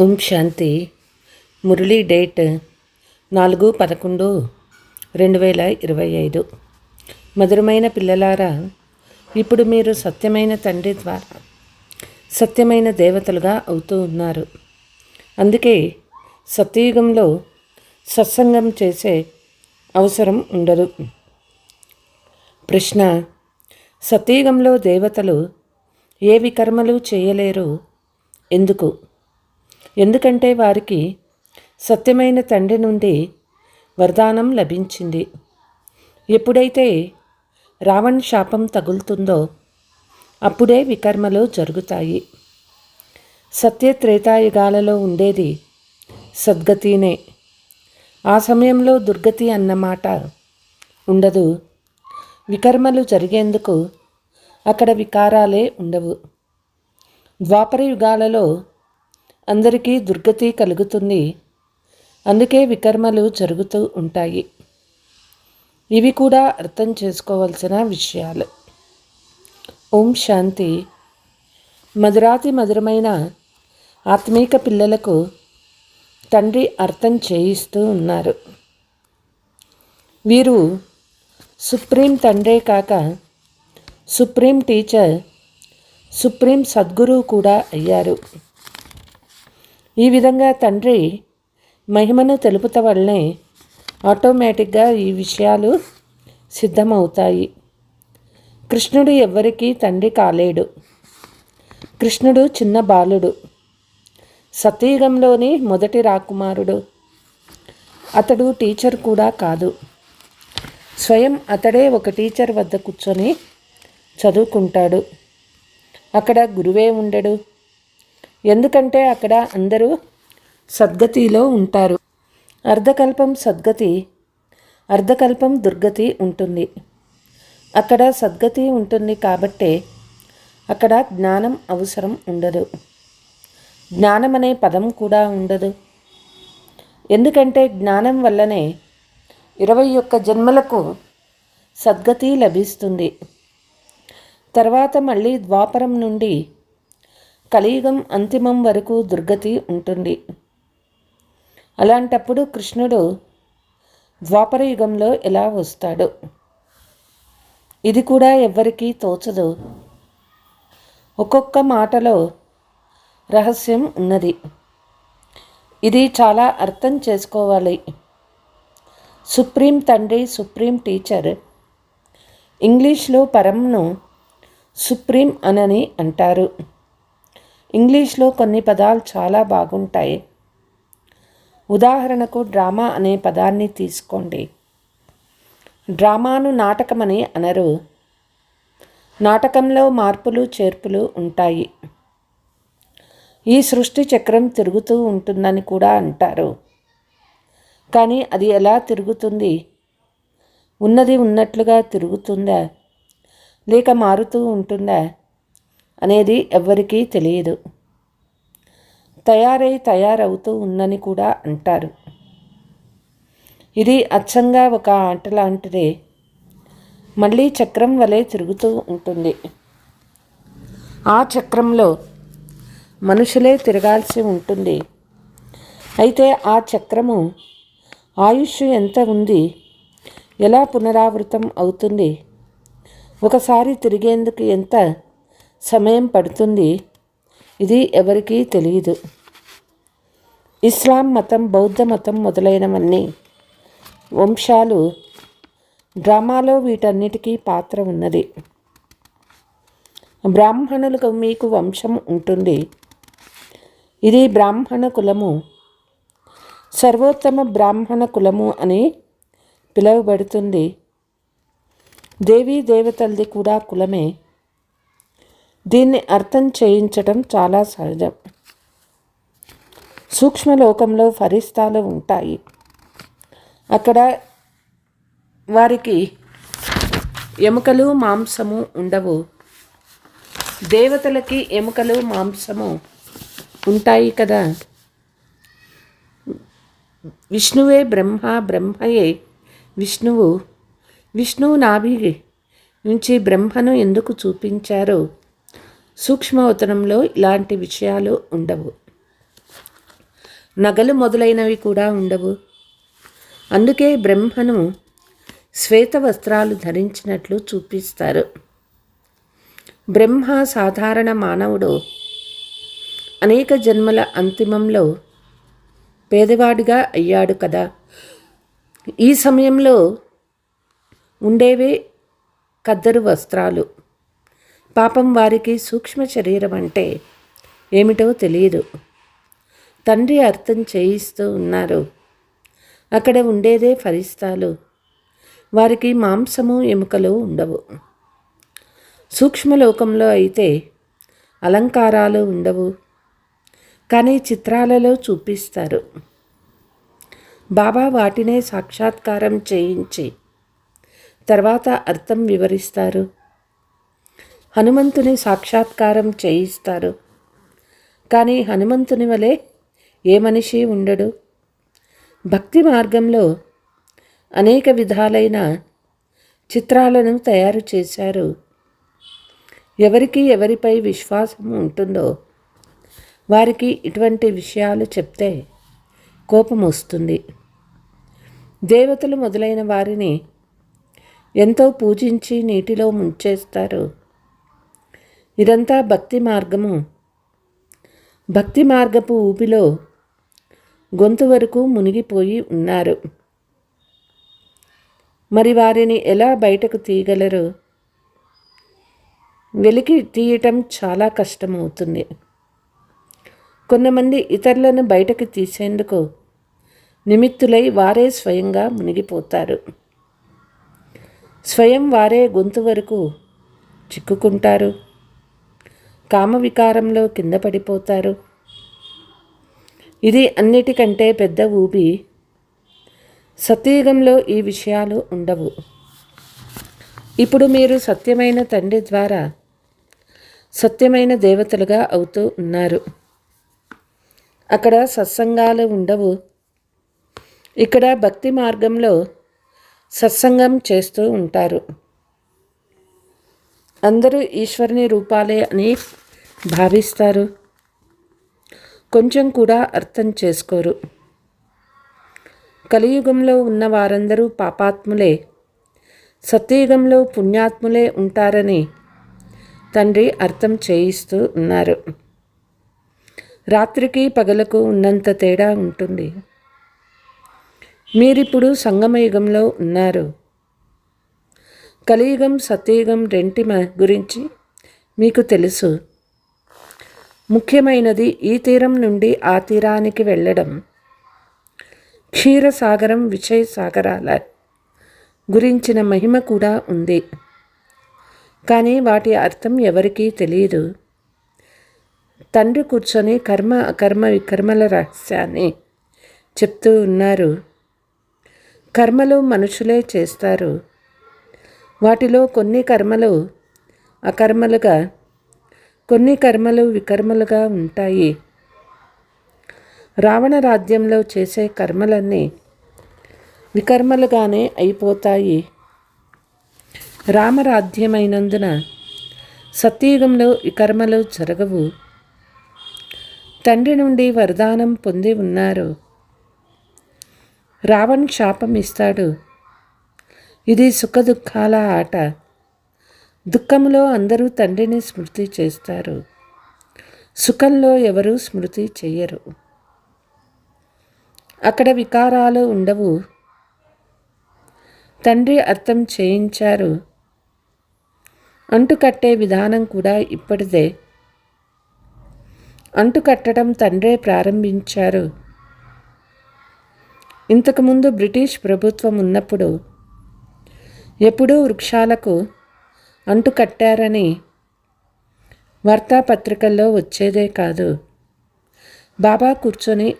ఓం శాంతి. Murali date నాలుగు పదకొండు రెండు వేల ఇరవై ఐదు. మధురమైన పిల్లలారా ఇప్పుడు మీరు సత్యమైన తండ్రి ద్వారా సత్యమైన దేవతలుగా అవుతూ ఉన్నారు. అందుకే సత్యయుగంలో సత్సంగం చేసే అవసరం ఉండదు. ప్రశ్న సత్యయుగంలో దేవతలు ఏవి కర్మలు చేయలేరు? ఎందుకు? ఎందుకంటే వారికి సత్యమైన తండ్రి నుండి వరదానం లభించింది. ఎప్పుడైతే రావణ్ శాపం తగులుతుందో అప్పుడే వికర్మలు జరుగుతాయి. సత్య త్రేతాయుగాలలో ఉండేది సద్గతినే. ఆ సమయంలో దుర్గతి అన్నమాట ఉండదు. వికర్మలు జరిగేందుకు అక్కడ వికారాలే ఉండవు. ద్వాపర యుగాలలో అందరికీ దుర్గతి కలుగుతుంది. అందుకే వికర్మలు జరుగుతూ ఉంటాయి. ఇవి కూడా అర్థం చేసుకోవాల్సిన విషయాలు. ఓం శాంతి. మధురాతి మధురమైన ఆత్మీక పిల్లలకు తండ్రి అర్థం చేయిస్తూ ఉన్నారు. వీరు సుప్రీం తండ్రే కాక సుప్రీం టీచర్ సుప్రీం సద్గురువు కూడా అయ్యారు. ఈ విధంగా తండ్రి మహిమను తెలుపుత వల్లనే ఆటోమేటిక్గా ఈ విషయాలు సిద్ధమవుతాయి. కృష్ణుడు ఎవ్వరికీ తండ్రి కాలేడు. కృష్ణుడు చిన్న బాలుడు. సతీగంలోని మొదటి రాకుమారుడు. అతడు టీచర్ కూడా కాదు. స్వయం అతడే ఒక టీచర్ వద్ద కూర్చొని చదువుకుంటాడు. అక్కడ గురువే ఉండడు. ఎందుకంటే అక్కడ అందరూ సద్గతిలో ఉంటారు. అర్ధకల్పం సద్గతి అర్ధకల్పం దుర్గతి ఉంటుంది. అక్కడ సద్గతి ఉంటుంది కాబట్టే అక్కడ జ్ఞానం అవసరం ఉండదు. జ్ఞానం అనే పదం కూడా ఉండదు. ఎందుకంటే జ్ఞానం వల్లనే ఇరవై ఒక్క జన్మలకు సద్గతి లభిస్తుంది. తర్వాత మళ్ళీ ద్వాపరం నుండి కలియుగం అంతిమం వరకు దుర్గతి ఉంటుంది. అలాంటప్పుడు కృష్ణుడు ద్వాపర యుగంలో ఎలా వస్తాడు? ఇది కూడా ఎవ్వరికీ తోచదు. ఒక్కొక్క మాటలో రహస్యం ఉన్నది. ఇది చాలా అర్థం చేసుకోవాలి. సుప్రీం తండ్రి సుప్రీం టీచర్ ఇంగ్లీష్లో పరంను సుప్రీం అనని అంటారు. ఇంగ్లీష్లో కొన్ని పదాలు చాలా బాగుంటాయి. ఉదాహరణకు డ్రామా అనే పదాన్ని తీసుకోండి. డ్రామాను నాటకమని అనరు. నాటకంలో మార్పులు చేర్పులు ఉంటాయి. ఈ సృష్టి చక్రం తిరుగుతూ ఉంటుందని కూడా అంటారు. కానీ అది ఎలా తిరుగుతుంది? ఉన్నది ఉన్నట్లుగా తిరుగుతుందా? లేక మారుతూ ఉంటుందా? అనేది ఎవ్వరికీ తెలియదు. తయారై తయారవుతూ ఉందని కూడా అంటారు. ఇది అచ్చంగా ఒక ఆట లాంటిదే. మళ్ళీ చక్రం వలె తిరుగుతూ ఉంటుంది. ఆ చక్రంలో మనుషులే తిరగాల్సి ఉంటుంది. అయితే ఆ చక్రము ఆయుష్ ఎంత ఉంది? ఎలా పునరావృతం అవుతుంది? ఒకసారి తిరిగేందుకు ఎంత సమయం పడుతుంది. ఇది ఎవరికీ తెలియదు ఇస్లాం మతం బౌద్ధ మతం మొదలైనవన్నీ వంశాలు డ్రామాలో వీటన్నిటికీ పాత్ర ఉన్నది. బ్రాహ్మణులకు మీకు వంశం ఉంటుంది. ఇది బ్రాహ్మణ కులము సర్వోత్తమ బ్రాహ్మణ కులము అని పిలువబడుతుంది. దేవీ దేవతలది కూడా కులమే. దీన్ని అర్థం చేయించటం చాలా సహజం. సూక్ష్మలోకంలో ఫరిస్తాలు ఉంటాయి. అక్కడ వారికి ఎముకలు మాంసము ఉండవు. దేవతలకి ఎముకలు మాంసము ఉంటాయి కదా? విష్ణువే బ్రహ్మ బ్రహ్మయే విష్ణువు. విష్ణువు నాభి నుంచి బ్రహ్మను ఎందుకు చూపించారో సూక్ష్మవతనంలో ఇలాంటి విషయాలు ఉండవు. నగలు మొదలైనవి కూడా ఉండవు. అందుకే బ్రహ్మను శ్వేత వస్త్రాలు ధరించినట్లు చూపిస్తారు. బ్రహ్మ సాధారణ మానవుడు. అనేక జన్మల అంతిమంలో పేదవాడిగా అయ్యాడు కదా. ఈ సమయంలో ఉండేవే కద్దరు వస్త్రాలు. పాపం వారికి సూక్ష్మ శరీరం అంటే ఏమిటో తెలియదు. తండ్రి అర్థం చేయిస్తూ ఉన్నారు. అక్కడ ఉండేదే ఫరిస్తాలు. వారికి మాంసము ఎముకలు ఉండవు. సూక్ష్మలోకంలో అయితే అలంకారాలు ఉండవు. కానీ చిత్రాలలో చూపిస్తారు. బాబా వాటినే సాక్షాత్కారం చేయించి తర్వాత అర్థం వివరిస్తారు. హనుమంతుని సాక్షాత్కారం చేయిస్తారు. కానీ హనుమంతుని వలె ఏ మనిషి ఉండడు. భక్తి మార్గంలో అనేక విధాలైన చిత్రాలను తయారు చేశారు. ఎవరికి ఎవరిపై విశ్వాసం ఉంటుందో వారికి ఇటువంటి విషయాలు చెప్తే కోపం వస్తుంది. దేవతలు మొదలైన వారిని ఎంతో పూజించి నీటిలో ముంచేస్తారు. ఇదంతా భక్తి మార్గము. భక్తి మార్గపు ఊపిలో గొంతు వరకు మునిగిపోయి ఉన్నారు. మరి వారిని ఎలా బయటకు తీయగలరు? వెలికి తీయటం చాలా కష్టమవుతుంది. కొంతమంది ఇతరులను బయటకు తీసేందుకు నిమిత్తులై వారే స్వయంగా మునిగిపోతారు. స్వయం వారే గొంతు వరకు చిక్కుకుంటారు. కామవికారంలో కింద పడిపోతారు. ఇది అన్నిటికంటే పెద్ద ఊబి. సత్యయుగంలో ఈ విషయాలు ఉండవు. ఇప్పుడు మీరు సత్యమైన తండ్రి ద్వారా సత్యమైన దేవతలుగా అవుతూ ఉన్నారు. అక్కడ సత్సంగాలు ఉండవు. ఇక్కడ భక్తి మార్గంలో సత్సంగం చేస్తూ ఉంటారు. అందరూ ఈశ్వరుని రూపాలే అని భావిస్తారు. కొంచెం కూడా అర్థం చేసుకోరు. కలియుగంలో ఉన్న వారందరూ పాపాత్ములే. సత్యయుగంలో పుణ్యాత్ములే ఉంటారని తండ్రి అర్థం చేయిస్తూ ఉన్నారు. రాత్రికి పగలకు ఉన్నంత తేడా ఉంటుంది. మీరిప్పుడు సంగమయుగంలో ఉన్నారు. కలియుగం సత్యయుగం రెంటి మ- గురించి మీకు తెలుసు. ముఖ్యమైనది ఈ తీరం నుండి ఆ తీరానికి వెళ్ళడం. క్షీరసాగరం విజయ సాగరాల గురించిన మహిమ కూడా ఉంది. కానీ వాటి అర్థం ఎవరికీ తెలియదు. తండ్రి కూర్చొని కర్మ అకర్మ వికర్మల రహస్యాన్ని చెప్తూ ఉన్నారు. కర్మలు మనుషులే చేస్తారు. వాటిలో కొన్ని కర్మలు అకర్మలుగా కొన్ని కర్మలు వికర్మలుగా ఉంటాయి. రావణ రాజ్యంలో చేసే కర్మలన్నీ వికర్మలుగానే అయిపోతాయి. రామరాజ్యమైనందున సత్యయుగంలో వికర్మలు జరగవు. తండ్రి నుండి వరదానం పొంది ఉన్నారు. రావణ్ శాపం ఇస్తాడు. ఇది సుఖదుఖాల ఆట. దుఃఖంలో అందరూ తండ్రిని స్మృతి చేస్తారు. సుఖంలో ఎవరూ స్మృతి చెయ్యరు అక్కడ వికారాలు ఉండవు. తండ్రి అర్థం చేయించారు. అంటుకట్టే విధానం కూడా ఇప్పటిదే. అంటుకట్టడం తండ్రే ప్రారంభించారు. ఇంతకుముందు బ్రిటిష్ ప్రభుత్వం ఉన్నప్పుడు ఎప్పుడూ వృక్షాలకు అంటు కట్టారని వార్తాపత్రికల్లో వచ్చేదే కాదు. బాబా కూర్చొని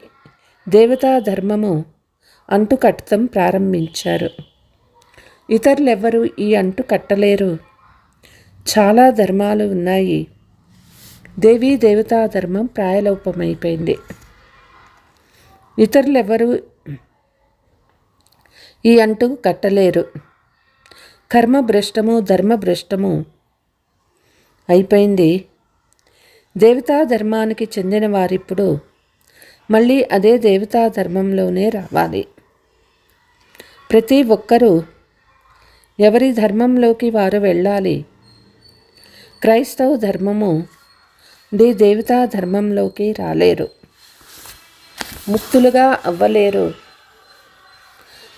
దేవతా ధర్మము అంటు కట్టడం ప్రారంభించారు. ఇతరులెవ్వరూ ఈ అంటు కట్టలేరు చాలా ధర్మాలు ఉన్నాయి. దేవీ దేవతా ధర్మం ప్రాయలోపమైపోయింది. ఇతరులెవరూ ఈ అంటు కట్టలేరు. కర్మభ్రష్టము ధర్మభ్రష్టము. అయిపోయింది. దేవతా ధర్మానికి చెందిన వారిప్పుడు మళ్ళీ అదే దేవతా ధర్మంలోనే రావాలి. ప్రతి ఒక్కరూ ఎవరి ధర్మంలోకి వారు వెళ్ళాలి? క్రైస్తవ ధర్మము ది దేవతా ధర్మంలోకి రాలేరు. ముక్తులుగా అవ్వలేరు.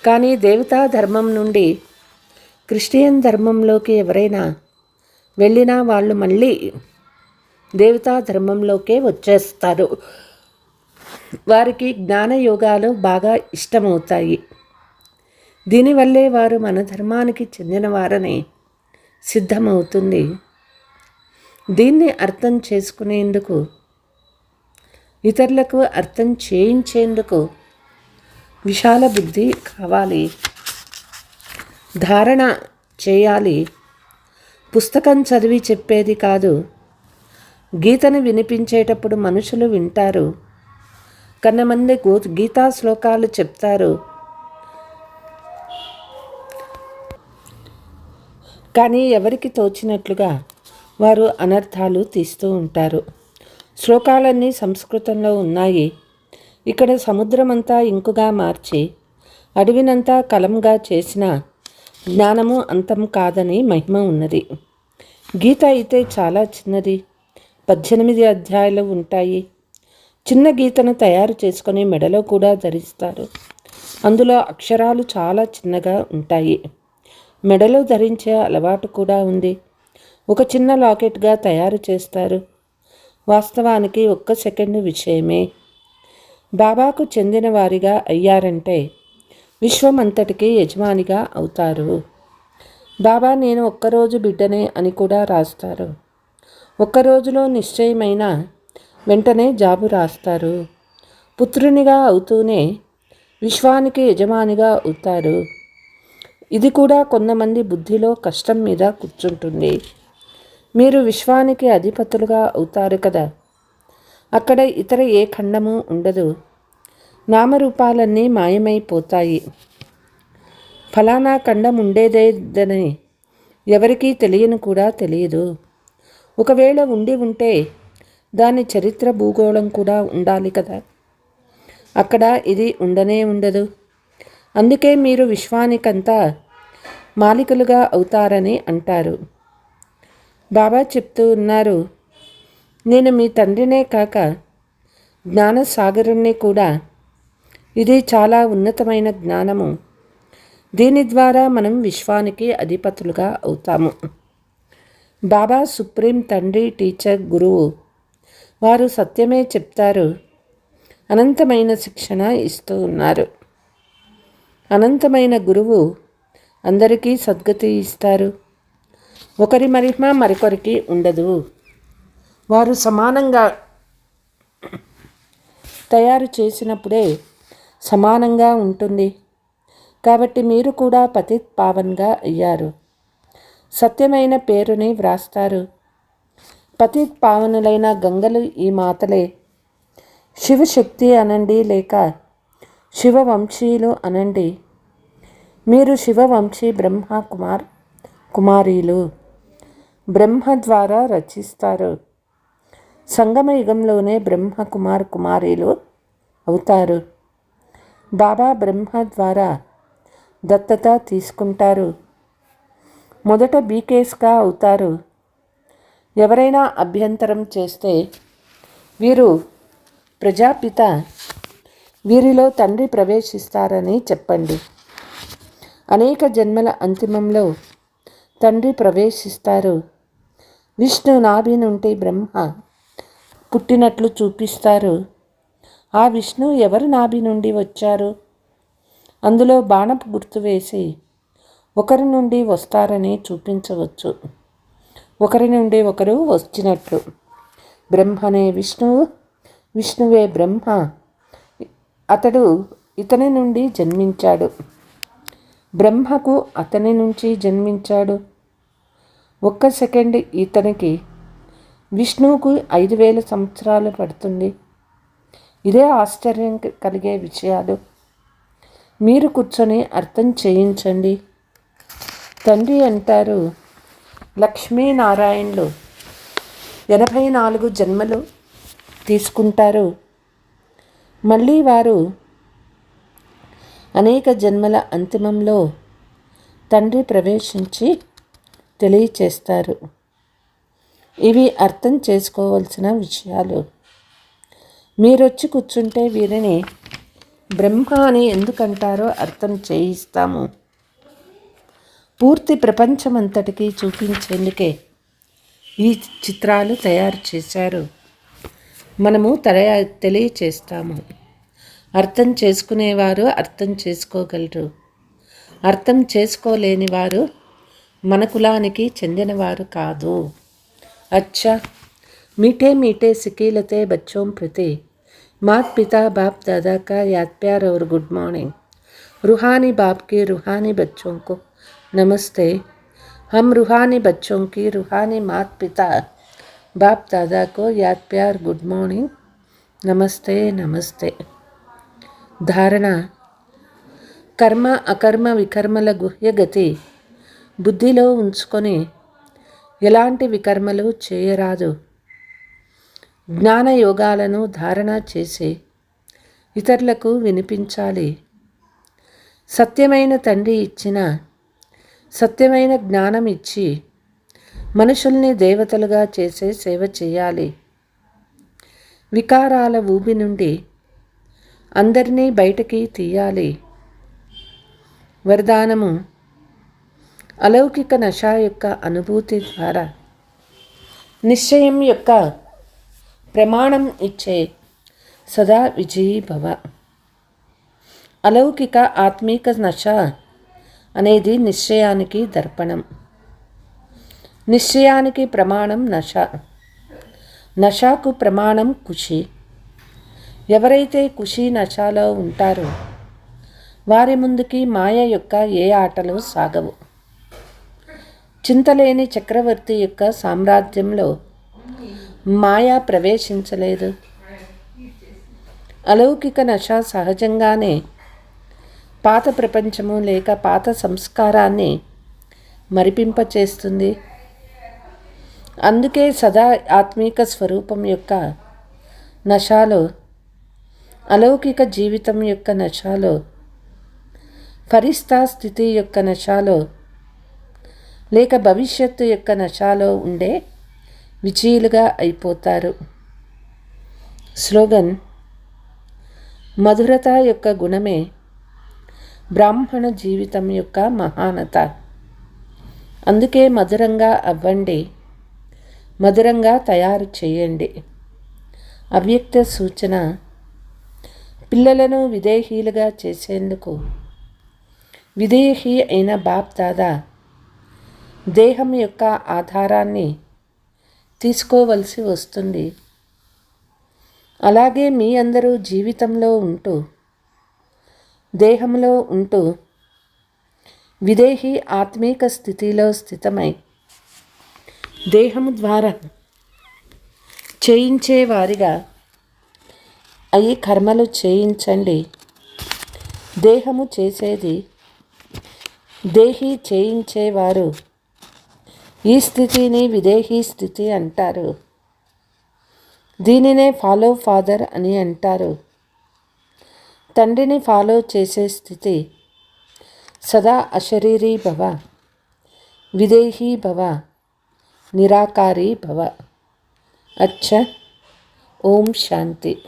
కానీ దేవతా ధర్మం నుండి క్రిస్టియన్ ధర్మంలోకి ఎవరైనా వెళ్ళినా వాళ్ళు మళ్ళీ దేవతా ధర్మంలోకే వచ్చేస్తారు. వారికి జ్ఞానయోగాలు బాగా ఇష్టమవుతాయి. దీనివల్లే వారు మన ధర్మానికి చెందినవారని సిద్ధమవుతుంది. దీన్ని అర్థం చేసుకునేందుకు ఇతరులకు అర్థం చేయించేందుకు విశాల బుద్ధి కావాలి. ధారణ చేయాలి. పుస్తకం చదివి చెప్పేది కాదు. గీతను వినిపించేటప్పుడు మనుషులు వింటారు. కన్నమంది గీతా శ్లోకాలు చెప్తారు. కానీ ఎవరికి తోచినట్లుగా వారు అనర్థాలు తీస్తూ ఉంటారు. శ్లోకాలన్నీ సంస్కృతంలో ఉన్నాయి. ఇక్కడ సముద్రమంతా ఇంకుగా మార్చి అడవినంతా కలంగా చేసిన జ్ఞానము అంతం కాదని మహిమ ఉన్నది. గీత అయితే చాలా చిన్నది. పద్దెనిమిది అధ్యాయాలు ఉంటాయి. చిన్న గీతను తయారు చేసుకొని మెడలో కూడా ధరిస్తారు. అందులో అక్షరాలు చాలా చిన్నగా ఉంటాయి. మెడలో ధరించే అలవాటు కూడా ఉంది. ఒక చిన్న లాకెట్గా తయారు చేస్తారు. వాస్తవానికి ఒక్క సెకండ్ విషయమే. బాబాకు చెందిన వారిగా అయ్యారంటే విశ్వమంతటికి యజమానిగా అవుతారు. బాబా నేను ఒక్కరోజు బిడ్డనే అని కూడా రాస్తారు. ఒక్క రోజులో నిశ్చయమైన వెంటనే జాబు రాస్తారు. పుత్రునిగా అవుతూనే విశ్వానికి యజమానిగా అవుతారు. ఇది కూడా కొంతమంది బుద్ధిలో కష్టం మీద కూర్చుంటుంది. మీరు విశ్వానికి అధిపతులుగా అవుతారు కదా. అక్కడ ఇతర ఏ ఖండము ఉండదు. నామరూపాలన్నీ మాయమైపోతాయి. ఫలానా ఖండం ఉండేదేదని ఎవరికీ తెలియని కూడా తెలియదు. ఒకవేళ ఉండి ఉంటే దాని చరిత్ర భూగోళం కూడా ఉండాలి కదా. అక్కడ ఇది ఉండనే ఉండదు. అందుకే మీరు విశ్వానికంతా మాలికలుగా అవుతారని అంటారు. బాబా చెప్తూ ఉన్నారు నేను మీ తండ్రినే కాక జ్ఞానసాగరుణ్ణి కూడా ఇది చాలా ఉన్నతమైన జ్ఞానము. దీని ద్వారా మనం విశ్వానికి అధిపతులుగా అవుతాము. బాబా సుప్రీం తండ్రి టీచర్ గురువు వారు సత్యమే చెప్తారు. అనంతమైన శిక్షణ ఇస్తూ ఉన్నారు. అనంతమైన గురువు అందరికీ సద్గతి ఇస్తారు. ఒకరి మహిమ మరొకరికి ఉండదు. వారు సమానంగా తయారు చేసినప్పుడే సమానంగా ఉంటుంది. కాబట్టి మీరు కూడా పతిత్ పావన్గా అయ్యారు. సత్యమైన పేరుని వ్రాస్తారు. పతిత్ పావనులైన గంగలు ఈ మాతలే శివశక్తి అనండి లేక శివవంశీయులు అనండి. మీరు శివవంశీ బ్రహ్మ కుమార్ కుమారీలు. బ్రహ్మ ద్వారా రచిస్తారు. సంగమ యుగంలోనే బ్రహ్మ కుమార్ కుమారీలు అవుతారు. బాబా బ్రహ్మ ద్వారా దత్తత తీసుకుంటారు. మొదట బీకేస్గా అవుతారు. ఎవరైనా అభ్యంతరం చేస్తే వీరు ప్రజాపిత వీరిలో తండ్రి ప్రవేశిస్తారని చెప్పండి. అనేక జన్మల అంతిమంలో తండ్రి ప్రవేశిస్తారు. విష్ణు నాభి నుండి బ్రహ్మ పుట్టినట్లు చూపిస్తారు. ఆ విష్ణు ఎవరు నాభి నుండి వచ్చారు? అందులో బాణపు గుర్తు వేసి ఒకరి నుండి వస్తారని చూపించవచ్చు. ఒకరి నుండి ఒకరు వచ్చినట్లు. బ్రహ్మనే విష్ణువు విష్ణువే బ్రహ్మ. అతడు ఇతని నుండి జన్మించాడు. బ్రహ్మకు అతని నుంచి జన్మించాడు. ఒక్క సెకండ్ ఇతనికి విష్ణువుకు ఐదు వేల సంవత్సరాలు పడుతుంది. ఇదే ఆశ్చర్యం కలిగే విషయాలు. మీరు కూర్చొని అర్థం చేయించండి. తండ్రి అంటారు లక్ష్మీనారాయణులు ఎనభై నాలుగు జన్మలు తీసుకుంటారు. మళ్ళీ వారు అనేక జన్మల అంతిమంలో తండ్రి ప్రవేశించి తెలియచేస్తారు. ఇవి అర్థం చేసుకోవాల్సిన విషయాలు. మీరొచ్చి కూర్చుంటే వీరిని బ్రహ్మ అని ఎందుకంటారో అర్థం చేయిస్తాము. పూర్తి ప్రపంచమంతటికీ చూపించేందుకే ఈ చిత్రాలు తయారు చేశారు. మనము తల తెలియచేస్తాము. అర్థం చేసుకునేవారు అర్థం చేసుకోగలరు. అర్థం చేసుకోలేని వారు మన కులానికి చెందినవారు కాదు. అచ్చా! मीठे मीठे सिकीलते बच्चों प्रति मात पिता बाप दादा का याद प्यार और गुड मॉर्निंग रूहानी बाप के रूहानी बच्चों को नमस्ते हम रूहानी बच्चों की रूहानी मात पिता बाप दादा को याद प्यार गुड मॉर्निंग నమస్తే నమస్తే ధారణ కర్మ అకర్మ వికర్మల గుహ్యగతి బుద్ధిలో ఉంచుకొని ఎలాంటి వికర్మలు చేయరాదు జ్ఞాన యోగాలను ధారణ చేసి ఇతరులకు వినిపించాలి. సత్యమైన తండ్రి ఇచ్చిన సత్యమైన జ్ఞానం ఇచ్చి మనుషుల్ని దేవతలుగా చేసే సేవ చేయాలి. వికారాల ఊబి నుండి అందరినీ బయటకి తీయాలి. వరదానము అలౌకిక నశ యొక్క అనుభూతి ద్వారా నిశ్చయం యొక్క ప్రమాణం ఇచ్చే సదా విజయీ భవ అలౌకిక ఆత్మీక నశ అనేది నిశ్చయానికి దర్పణం నిశ్చయానికి ప్రమాణం నశ నషాకు ప్రమాణం కుషి ఎవరైతే ఖుషీ నశాలో ఉంటారో వారి ముందుకి మాయ యొక్క ఏ ఆటలు సాగవు. చింతలేని చక్రవర్తి యొక్క సామ్రాజ్యంలో మాయ ప్రవేశించలేదు. అలౌకిక నశ సహజంగానే పాత ప్రపంచము లేక పాత సంస్కారాన్ని మరిపింపచేస్తుంది. అందుకే సదా ఆత్మీక స్వరూపం యొక్క నశాలో అలౌకిక జీవితం యొక్క నశాలో ఫరిస్తా స్థితి యొక్క నశాలో లేక భవిష్యత్తు యొక్క నశాలో ఉండే విజయులుగా అయిపోతారు. స్లోగన్ మధురత యొక్క గుణమే బ్రాహ్మణ జీవితం యొక్క మహానత. అందుకే మధురంగా అవ్వండి మధురంగా తయారు చేయండి. అవ్యక్త సూచన పిల్లలను విదేహీలుగా చేసేందుకు. విదేహీ అయిన బాప్ దాదా దేహం యొక్క ఆధారాన్ని తీసుకోవలసి వస్తుంది. అలాగే మీ అందరూ జీవితంలో ఉంటూ దేహంలో ఉంటూ విదేహి ఆత్మీక స్థితిలో స్థితమై దేహము ద్వారా చేయించేవారిగా అయి కర్మలు చేయించండి. దేహము చేసేది దేహి చేయించేవారు ఈ స్థితిని విదేహీ స్థితి అంటారు. దీనినే ఫాలో ఫాదర్ అని అంటారు. తండ్రిని ఫాలో చేసే స్థితి సదా అశరీరీ భవ విదేహీ భవ నిరాకారీ భవ. అచ్చ ఓం శాంతి.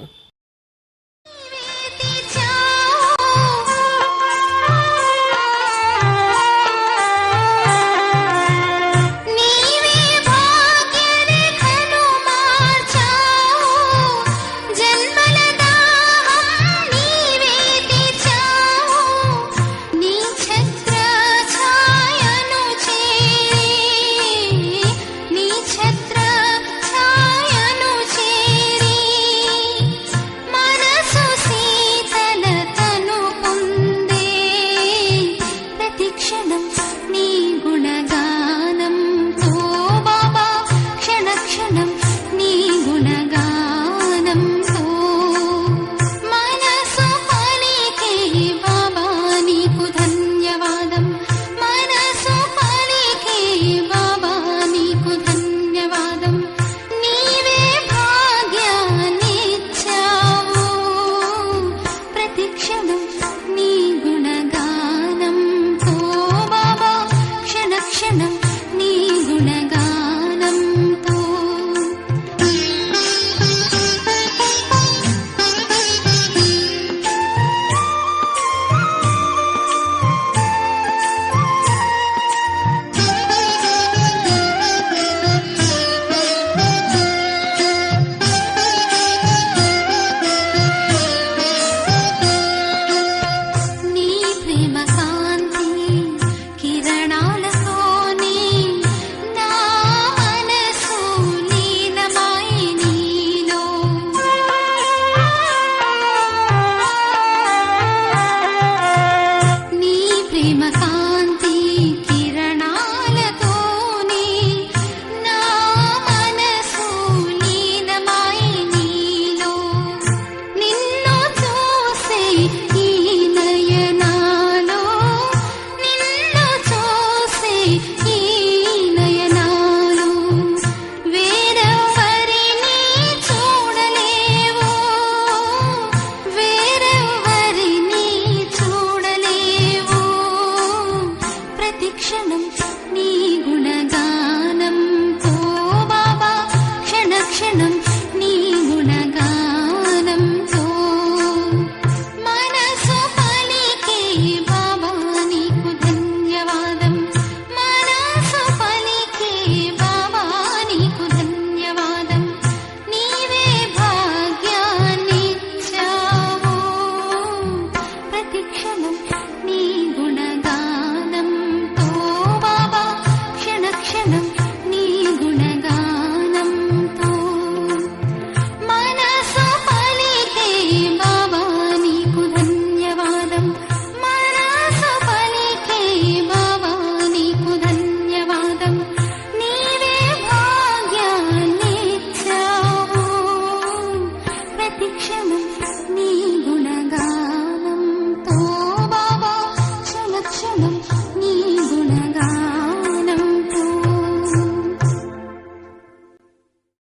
今